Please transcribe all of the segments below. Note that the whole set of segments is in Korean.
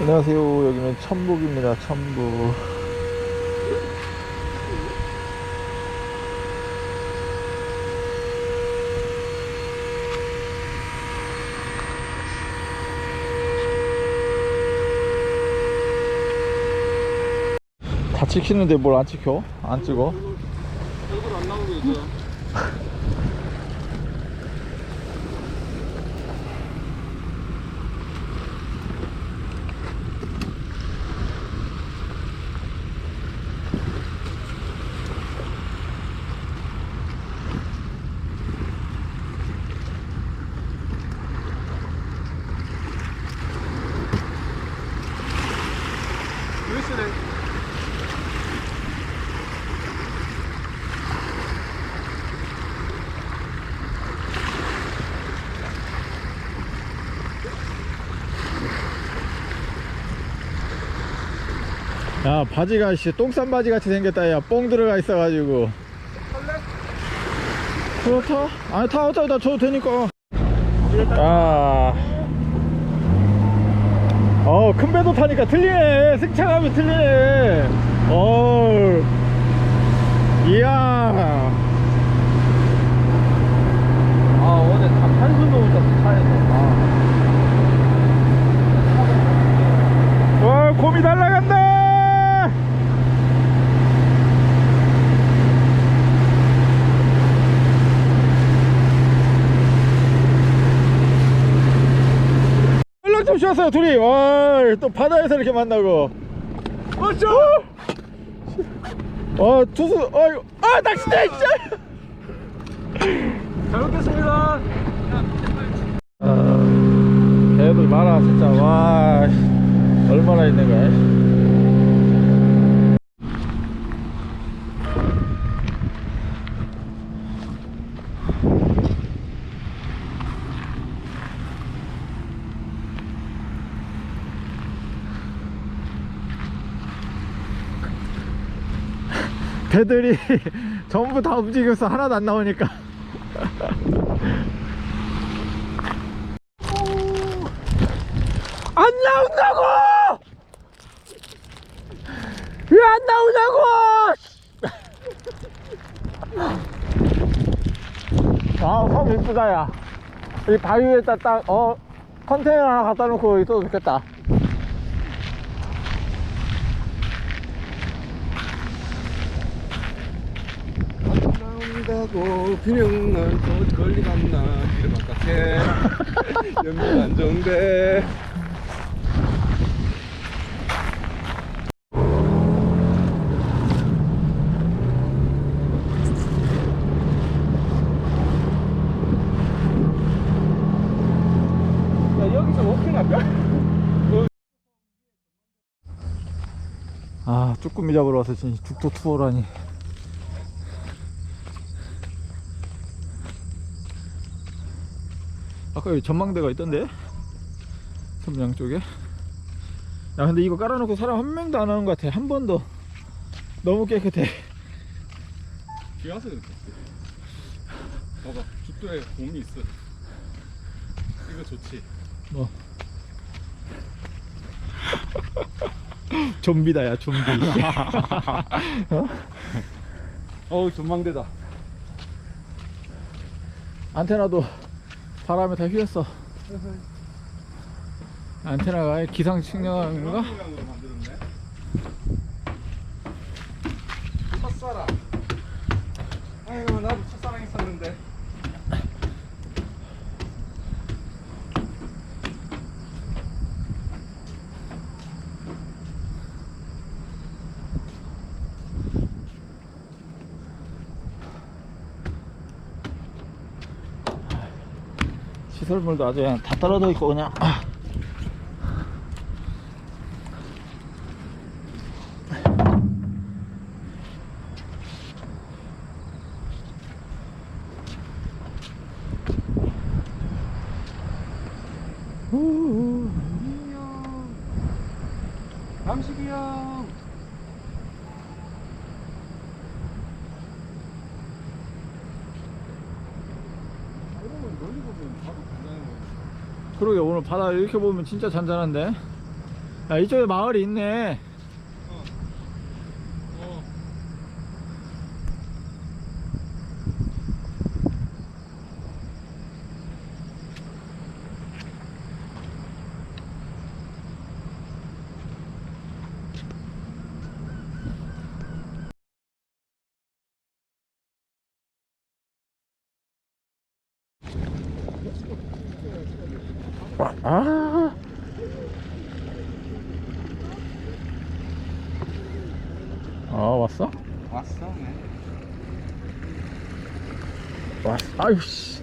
안녕하세요. 여기는 천북입니다. 천북. 다 찍히는데 뭘 안 찍혀? 안 찍어? 얼굴 안 나오고 있죠. 몇시네? 야 바지가 씨 똥싼 바지 같이 생겼다 야 뽕 들어가 있어가지고 그렇다? 아니 타 타고 다 줘도 되니까 아. 어 큰 배도 타니까 틀리네 승차감이 틀리네 어 이야 아 어제 다 한숨도 못 잤어 차에서. 아. 와 곰이 날라간다 연락 좀 주셨어요 둘이. 와 또 바다에서 이렇게 만나고. 어쩌? 어? 투수 어이구 아 낚싯대 진짜! 잘 먹겠습니다. 아, 개들 많아 진짜. 와 씨. 얼마나 있는 거야 배들이 전부 다 움직여서 하나도 안 나오니까 안 나온다고! 왜 안 나오냐고! 아, 섬 이쁘다, 야. 이 바위 위에다 딱, 어, 컨테이너 하나 갖다 놓고 있어도 좋겠다. 나온다고 균형 날또 걸리 갔나 길 바깥에 연명 안정돼. 야 여기서 워킹 할까? 아, 쭈꾸미 잡으러 와서 진짜 죽도 투어라니. 여기 전망대가 있던데? 섬양 쪽에? 야, 근데 이거 깔아놓고 사람 한 명도 안 오는 것 같아. 한 번도. 너무 깨끗해. 비 와서 그렇게 봐봐 죽도에 곰이 있어 이거 좋지 뭐. 좀비다, 야, 좀비. 어우 전망대다 안테나도 바람에 다 휘었어. 안테나가 기상 측량인가? 만들었네 첫사랑 아유 나도 첫사랑 있었는데 시설물도 아주 그냥 다 떨어져 있고 그냥 아. 우우. 남식이 형 이러면 멀리 보면 바다 이렇게 보면 진짜 잔잔한데? 야 이쪽에 마을이 있네 아, 아. 아 왔어? 왔어 네. 왔어 아유 씨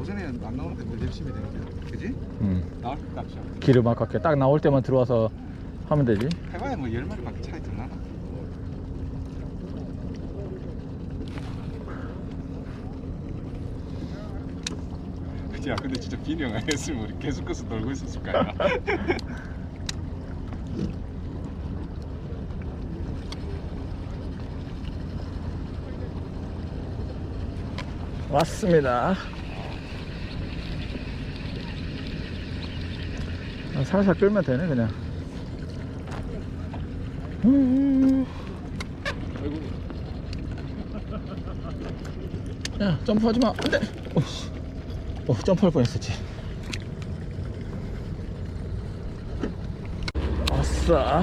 오전에 안 나오는데 뭐 열심히 거야 그지? 음. 나올 때딱 시작 기름 아깝게 딱 나올 때만 들어와서 하면 되지 해봐야 뭐열 마리밖에 차이 더 나나 야. 근데 진짜 빈이 형안 했으면 우리 계속 가서 놀고 있었을 거야. 왔습니다. 아, 살살 끌면 되네 그냥. 음. 야 점프하지 마. 안돼 어 점프할 뻔했었지 아싸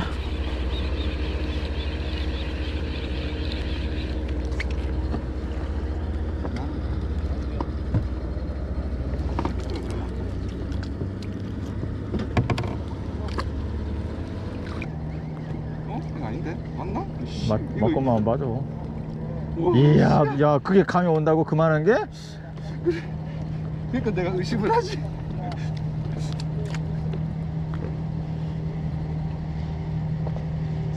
어? 맞, 맞고만 맞아. 이야 야 그게 감이 온다고 그만한 게? 그 러니까 내가 의심을 하지.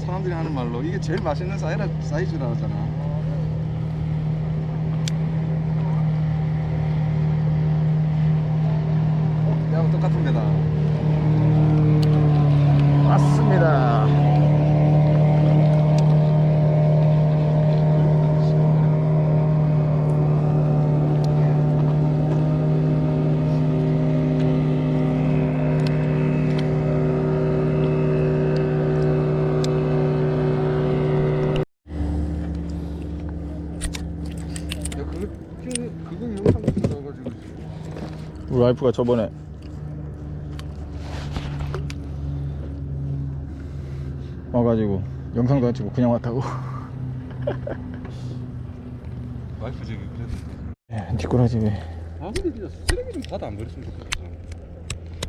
사람들이 하는 말로 이게 제일 맛있는 사이라, 사이즈라 하잖아 어? 내하고 똑같은 데다 맞습니다 야 그거 그, 그거 영상 찍어가지고 우리 와이프가 저번에 와가지고 영상도 안 찍고 그냥 왔다고. 와이프 저기 그래도 예, 뒷꼬라지 왜아 근데 진짜 쓰레기 좀 받아 안 버렸으면 좋겠다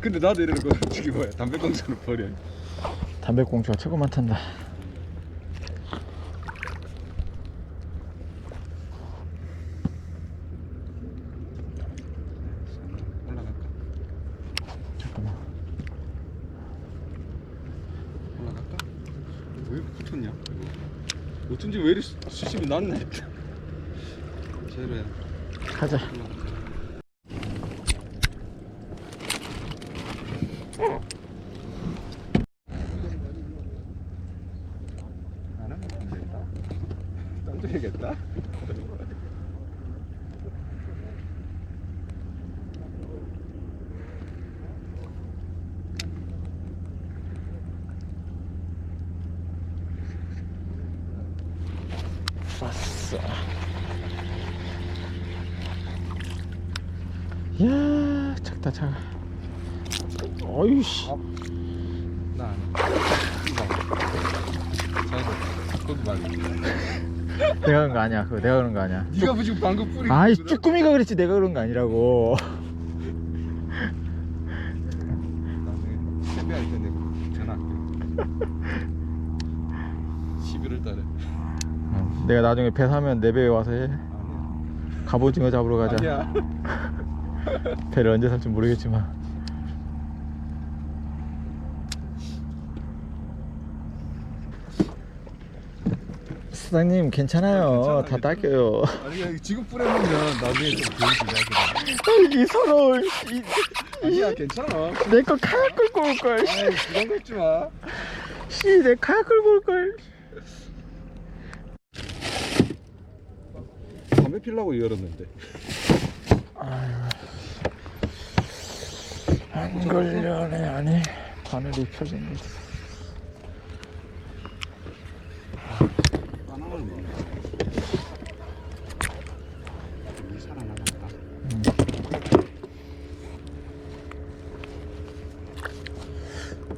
근데 나도 이러는 거 솔직히 뭐야 담배꽁초로 버려 담배꽁초가 최고 많단다 올라갈까? 잠깐만 올라갈까? 왜 이렇게 붙었냐? 이거. 어쩐지 왜 이렇게 수- 낮네. 제로야. 가자 올라가자. 안 하면 안 되겠다 땀 들이겠다 왔어 이야 작다 작아 어이씨 해. 이거. 자이로 거기 말고. 내가 그런 거 아니야 그거 내가 그런 거 아니야 네가 지금 방금 뿌리고. 아이? 쭈꾸미가 그랬지 내가 그런 거 아니라고 나중에 세배할 때 내가 전화할게. 11월 달에. 응, 내가 나중에 배 사면 내 배에 와서 해. 갑오징어 잡으러 가자. 아니야. 배를 언제 살지 모르겠지만. 사장님 괜찮아요. 다 괜찮아, 닦여요. 아니야 지금 뿌려놓으면 나중에 좀 보이지 이 서러워 아니야 괜찮아. 내거 카약 끌고 올걸. 아이 부담 갖지 마. 씨내 카약 끌고 올걸 담배 피려고 열었는데. 안 걸려네 아니 바늘이 펴진 거 바나나를 먹네. 이 살아남았다.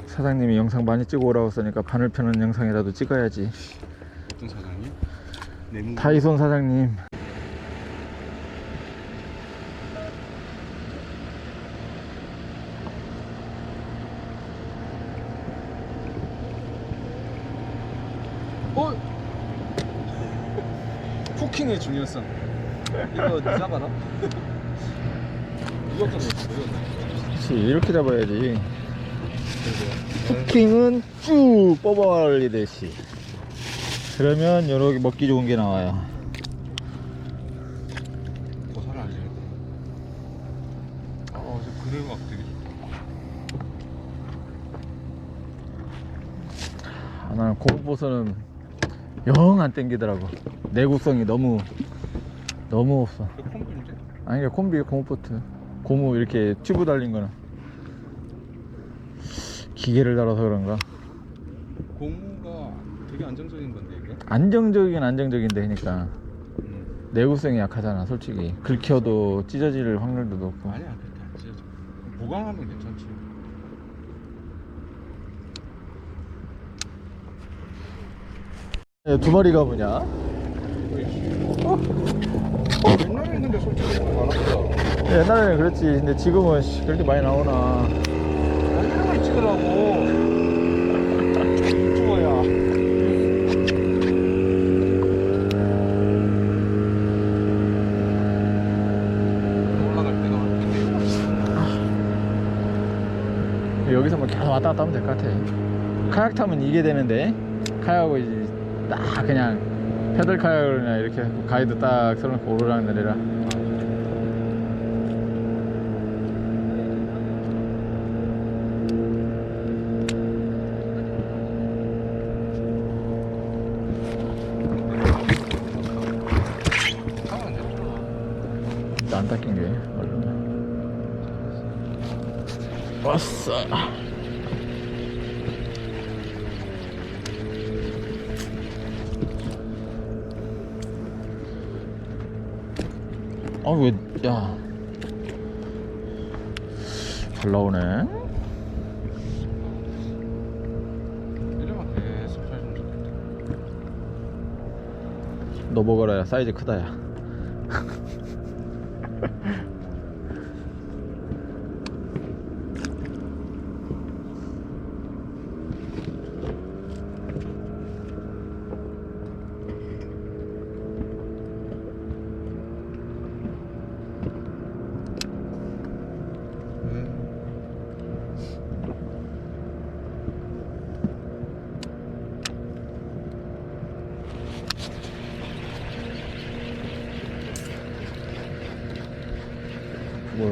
사장님이 영상 많이 찍어 오라고 했으니까 바늘 펴는 영상이라도 찍어야지 어떤 사장님? 내무. 타이손 사장님 어? 후킹의 중요성. 이거 네 잡아라. 이거. 그렇지 이렇게 잡아야지 후킹은 쭉 뽑아올리듯이 그러면 여러 먹기 좋은 게 나와요 고사를 안 지냈다. 아, 저막 되게 좋다. 아, 나는 고무보스는 영 안 땡기더라고 내구성이 너무 너무 없어 그 콤비인데? 아니 그러니까 콤비 고무보트 고무 이렇게 튜브 달린 거는 기계를 달아서 그런가 고무가 되게 안정적인 건데 이게. 안정적이긴 안정적인데 그러니까 음. 내구성이 약하잖아 솔직히 긁혀도 찢어질 확률도 높고 아니야 그렇게 안 찢어져. 보강하면 괜찮지. 두 마리가 뭐냐? 옛날에는 근데 솔직히 많았어. 옛날에는 그랬지. 근데 지금은 씨, 그렇게 많이 나오나. 얼마나 찍으라고. 여기서 뭐 계속 왔다 갔다 하면 될 것 같아. 카약 타면 이게 되는데. 카약하고 이제 딱 그냥 패들 카약을 그냥 이렇게 가이드 딱 써놓고 오르락 내리락. 안 닦인 게 얼른 왔어 아왜야. 잘 나오네. 먹어라 야. 사이즈 크다 야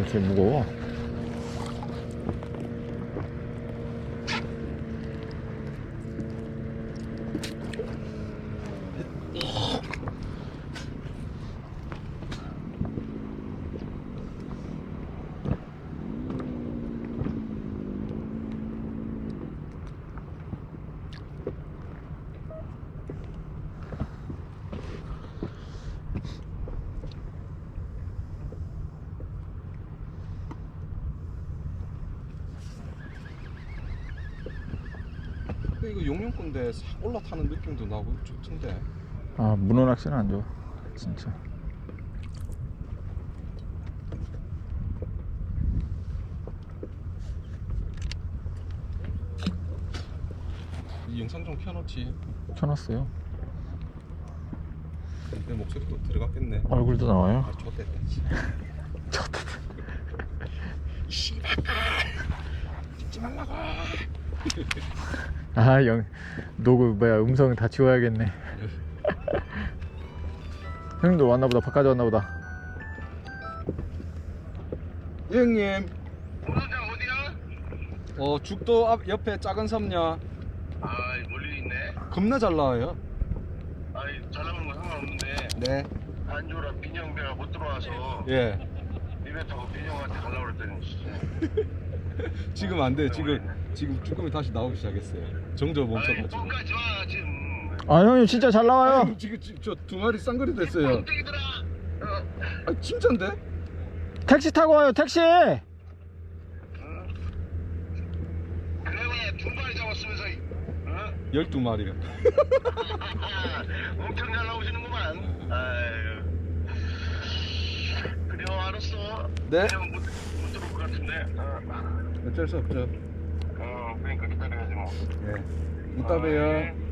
뭐 이렇게 무거워 근데 이거 용용 건데 싹 올라 타는 느낌도 나고 좋던데. 아 문어 낚시는 안 좋아 진짜 이 영상 좀 켜놓지. 켜놨어요 내 목소리도 들어갔겠네. 얼굴도 나와요 아, 좋댔다. 좋댔다. 씨발. 찍지 말라고. 아영 노그 뭐야 음성 다 지워야겠네 형님도 왔나보다 바깥에 왔나보다 형님. 오선장 어디야? 어 죽도 앞 옆에 작은 섬냐. 아 멀리 있네. 겁나 잘 나와요. 아이 잘 나오는 건 상관없는데 네. 안조라 민영배가 못 들어와서 예. 니네 타고 민영한테 가려고 그랬더니. 지금 안 돼. 지금 지금 쭈꾸미 다시 나오기 시작했어요. 정저 멈춰가지고. 지금. 아 형님 진짜 잘 나와요 아니, 지금 저 두 마리 쌍거리 됐어요. 어. 아 진짜인데? 택시 타고 와요 택시 그래가 두 마리 잡았으면서 어? 12마리요. 엄청 잘 나오시는구만 아유 그래요 알았어 네. 그냥 못, 못 들어올 것 같은데 어, 어쩔 수 없죠. 어 그러니까 기다려야지 뭐 예. 이따 봬요.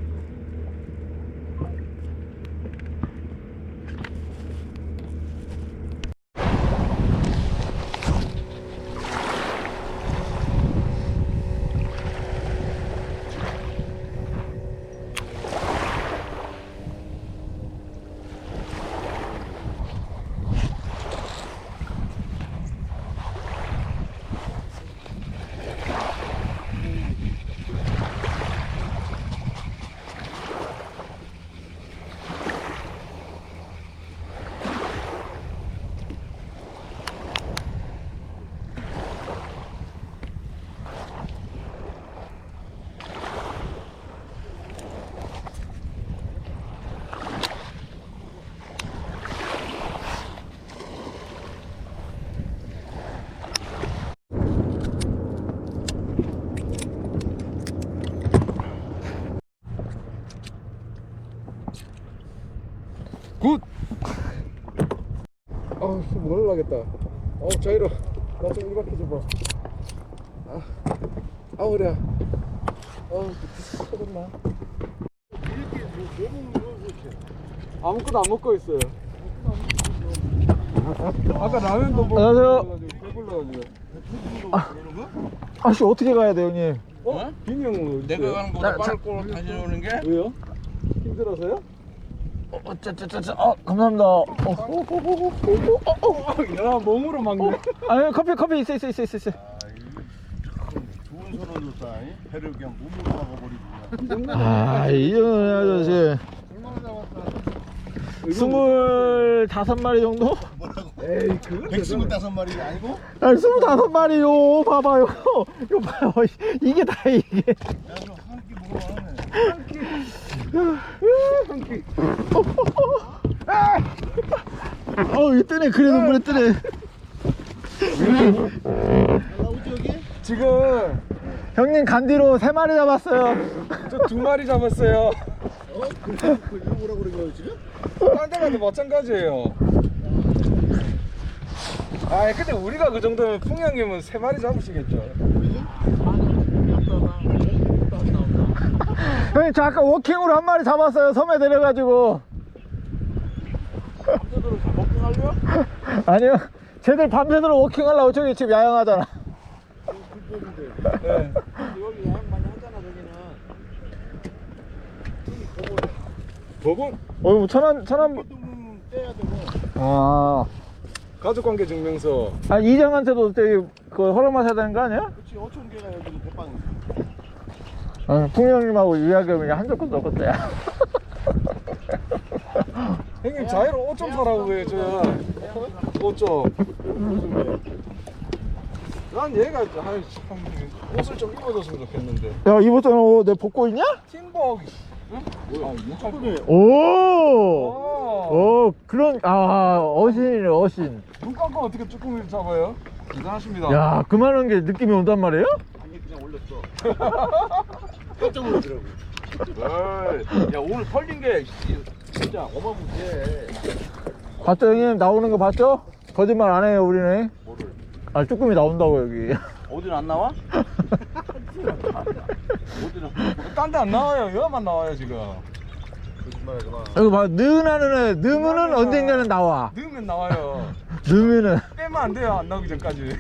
아, 숨 올라가겠다. 어, 자이로. 나 좀 이렇게 좀 봐. 아, 아, 그래. 어, 터졌나? 아무것도 안 먹고 있어요. 아까 라면도 먹고 안녕하세요. 배불러가지고. 아씨 어떻게 가야 돼요 형님 어? 빈이 형은 내가 가는 나- 거보다 자- 빠를 거로 다녀오는 게 왜요? 힘들어서요? 어, 어쩌쩌쩌쩌 어 감사합니다 어, 어, 어, 어, 어, 어, 어. 야, 몸으로 막네. 아 커피 커피 있어 있어 있어 있어 있어 좋은 소리를 줬다. 배를 그냥 몸으로 막아버리고. 아 이정은 아저씨 얼마나 잡았다. 스물다섯 마리 정도? 에이, 그건 백스물 다섯 마리 아니고? 아니 스물다섯 마리요 봐봐요 이거 봐요 이게 다 이게 야너 한끼 먹어 봐. 어이 뜨네 그래 눈물에 뜨네 나오지 여기? 지금 형님 간디로 세 마리 잡았어요 저 두 마리 잡았어요. 어? 그 이거 뭐라 그런 거야 지금? 딴데 가도 마찬가지예요. 아, 근데 우리가 그 정도면 풍형님은 세 마리 잡으시겠죠. 형님 저 아까 워킹으로 한 마리 잡았어요 섬에 내려가지고 먹고 갈려? 아니요 쟤들 밤새도록 워킹하려고 저기 지금 야영하잖아 네. 여기 야영 많이 하잖아 저기는. 법은 어, 뭐 천안, 천안, 똥 떼야 되고. 아, 가족관계 증명서. 아 이장한테도 저기 그 허락 마셔야 되는 거 아니야? 그렇지 5천 개가 여기 대빵. 어, 풍형님하고 유야겸이 한 조건 넘었어야. 형님 자이로 5점 사라고 그래요, 저. 5점. 난 얘가 아이 참 옷을 좀 입어줬으면 좋겠는데. 야, 입었잖아. 어, 내 벗고 있냐? 팀복. 뭐야? 눈꺼풀이. 오! 어. 오, 그런, 아, 어신이네, 어신. 눈 감고 어떻게 쭈꾸미를 잡아요? 대단하십니다. 야, 그만한 게 느낌이 온단 말이에요? 아니 그냥 올렸어. 깜짝 놀라더라고. 야 오늘 털린 게 진짜 어마무시해. 봤죠, 형님? 나오는 거 봤죠? 거짓말 안 해요, 우리는. 뭐를? 아, 쭈꾸미 나온다고, 여기. 어디는 안 나와? 어디는? 딴데 안 나와요. 여기만 나와요, 지금. 거짓말하지 마. 여기 봐, 애, 능은 언젠가는 나와. 넣으면 나와요. 능은. 빼면 안 돼요. 안 나오기 전까지.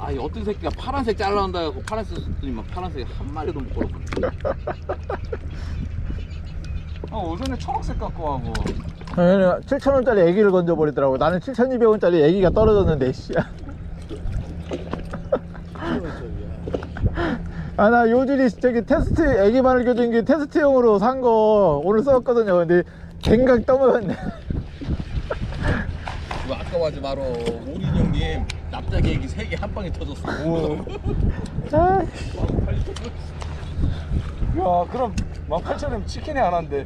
아이 어떤 새끼가 파란색 잘라온다 해갖고 파란색 쓰더니만 파란색 한 마리도 못 걸었고. 아, 오전에 초록색 갖고 하고. 7,000원짜리 애기를 건져버리더라고. 나는 7,200원짜리 애기가 떨어졌는데, 씨. 아, 나 요줄이 저기 테스트, 애기 바늘 교정기 테스트용으로 산 거 오늘 썼거든요. 근데 갱각 떠먹었네. 그거 아까워하지 마라. 오린 형님 납작 얘기 3개 한 방에 터졌어. 아, 야 그럼 18,000원 치킨이 안 한대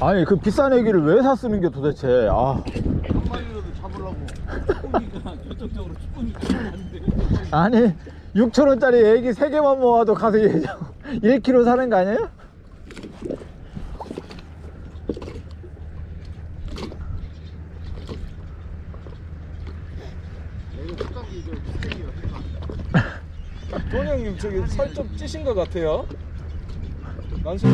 아니 그 비싼 애기를 왜 샀으는 게 도대체 아 한 마리라도 잡으려고. 쭈꾸미가 결정적으로 쭈꾸미 안 돼. 아니 6천원짜리 애기 3개만 모아도 가서 1kg 사는 거 아니에요? 돈 형님 저기 살 좀 찌신 것 같아요. 난 살...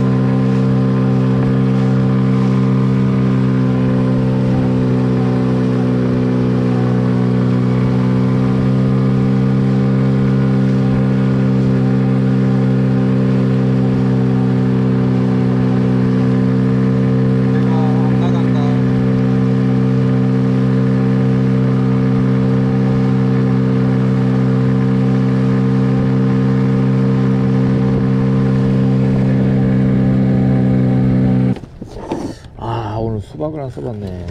내가 안 나간다 아 오늘 수박을 안 써봤네.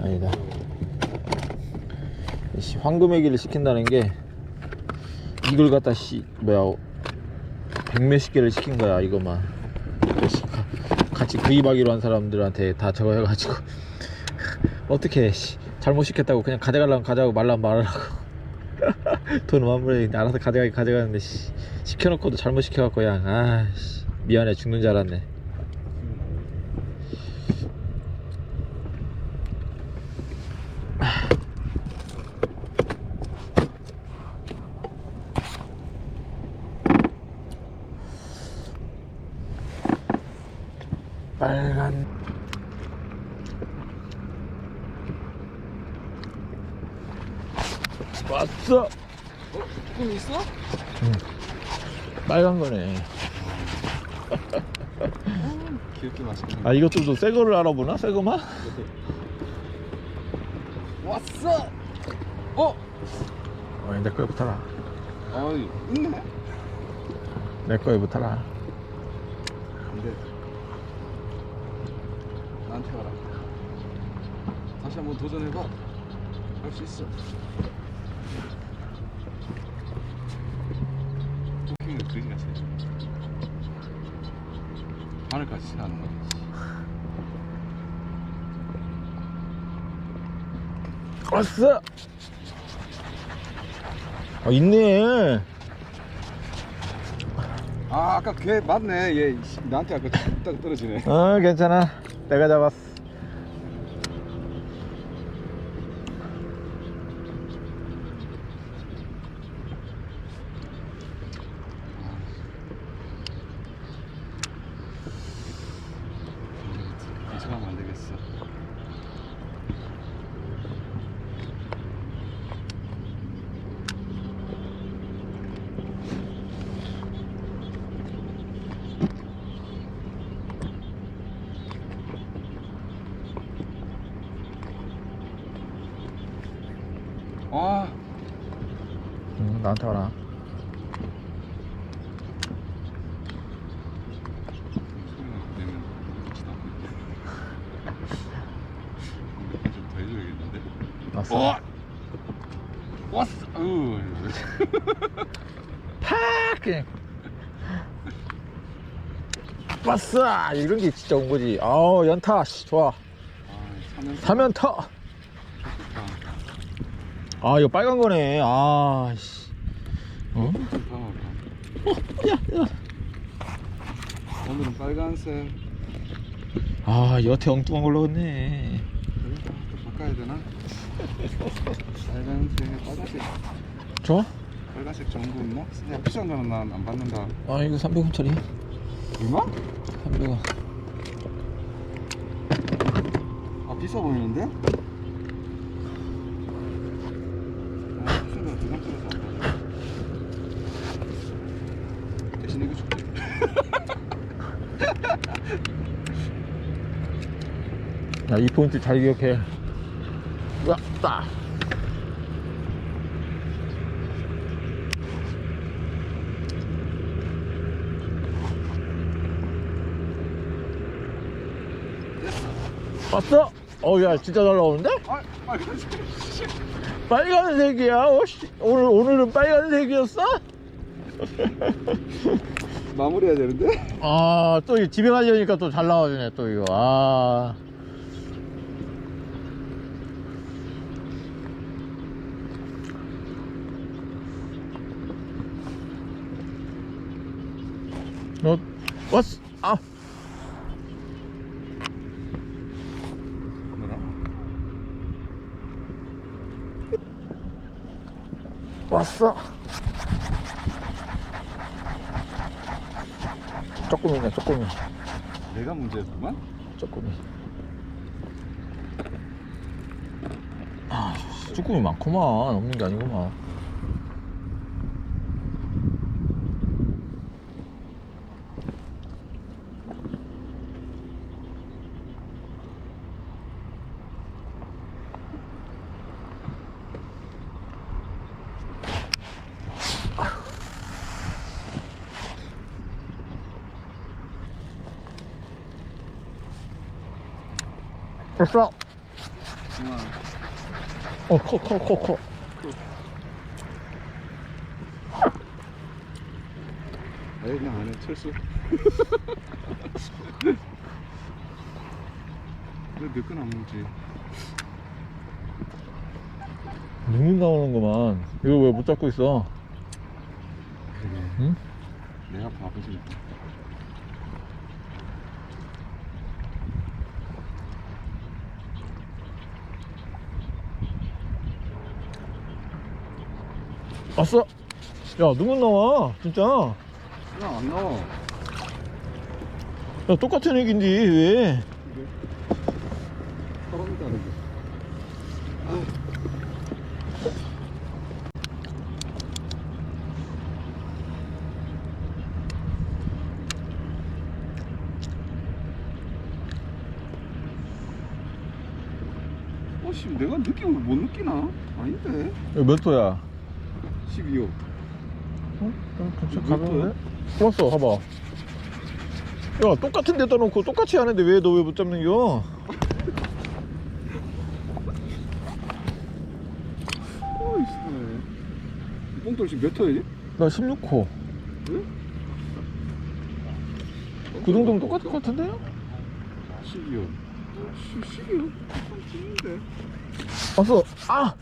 아니다. 씨, 황금애기를 시킨다는 게 이걸 갖다 씨 뭐야 백몇십 개를 시킨 거야 이거만. 씨, 가- 같이 구입하기로 한 사람들한테 다 저거 해가지고. 어떻게 잘못 시켰다고 그냥 가져가려면 가져가고 말라면 말하라고. 돈 만불에 알아서 가져가기 가져가는데 씨, 시켜놓고도 잘못 시켜갖고 그냥 아씨. 미안해. 죽는 줄 알았네 빨간 왔어 조금 있어? 빨간 거네 귀엽게 맛있겠네 아 이것들도 새 거를 알아보나? 새 거만? 왔어! 어? 어, 내 거에 붙어라 어이 있네 내 거에 붙어라 안돼 나한테 와라 다시 한번 도전해봐 할 수 있어 토킹은 그림 같아 하늘까지 하는 거지 왔어. 아 있네. 아 아까 걔 맞네. 얘 씨, 나한테 아까 딱 떨어지네. 어 괜찮아. 내가 잡았어 이상하면 안 되겠어 아 응, 나한테 와라. 좀더 해줘야겠는데 왔어. 어! 왔어! 으 팍! 그냥. 왔어! 이런 게 진짜 온 거지. 아우 연타. 씨, 좋아. 아, 사면 사면 터. 아 이거 빨간 거네. 아 씨 어? 오늘은 빨간색 아 여태 엉뚱한 걸로 걷네 그러니까 또 바꿔야 되나? 빨간색 빨간색 좋아? 빨간색 거 있나? 야 비싼 거는 난 안 받는다 아 이거 300원짜리 얼마? 300원 아 비싸 보이는데? 아 비싼 거는 두장 찍어서 안 받아 대신 이거 줄게 야, 이 포인트 잘 기억해. 왔다. 왔어? 어야 진짜 잘 나오는데? 아, 빨간색. 빨간색이야 어, 씨. 오늘, 오늘은 빨간색이었어? 마무리해야 되는데? 아또 집에 가려니까 또 잘 나와주네 또 이거 아 너, 왔어? 아. 왔어? 조금이네, 조금이. 내가 문제였구만? 조금이. 아, 쭈꾸미 많구만. 없는 게 아니구만. 됐어. 어, 커, 커, 커, 커. 에이, 그냥 안 해. 철수. 왜내건안 먹지? 눈이 나오는구만. 이거 왜 못 잡고 있어? 그래. 응? 내가 바보지. 왔어. 야, 눈은 나와. 진짜. 야, 그냥 안 나와. 똑같은 얘긴데, 왜? 사람이 다르게. 어, 씨, 내가 느낌을 못 느끼나? 아닌데. 이거 몇 도야? 12호. 어? 진짜 몇 가벼운데? 왔어, 봐봐. 야, 똑같은 데다 놓고 똑같이 하는데 왜 너 왜 못 잡는 겨? 어이씨. 뽕돌 지금 몇 호야지? 나 16호. 그 정도면 똑같을 것 같은데요? 12호. 12호? 찍는데. 왔어. 아!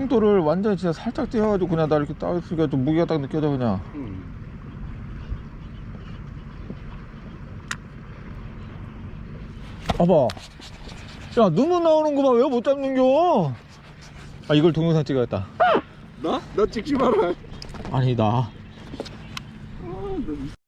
뽕돌을 완전히 진짜 살짝 띄어가지고 그냥 나 이렇게 딱 있으니까 좀 무게가 딱 느껴져 그냥. 응. 봐봐. 야, 눈은 나오는 거만 왜못 잡는겨? 아, 이걸 동영상 찍어야겠다. 나? 나 찍지 마라. 아니다. 아, 나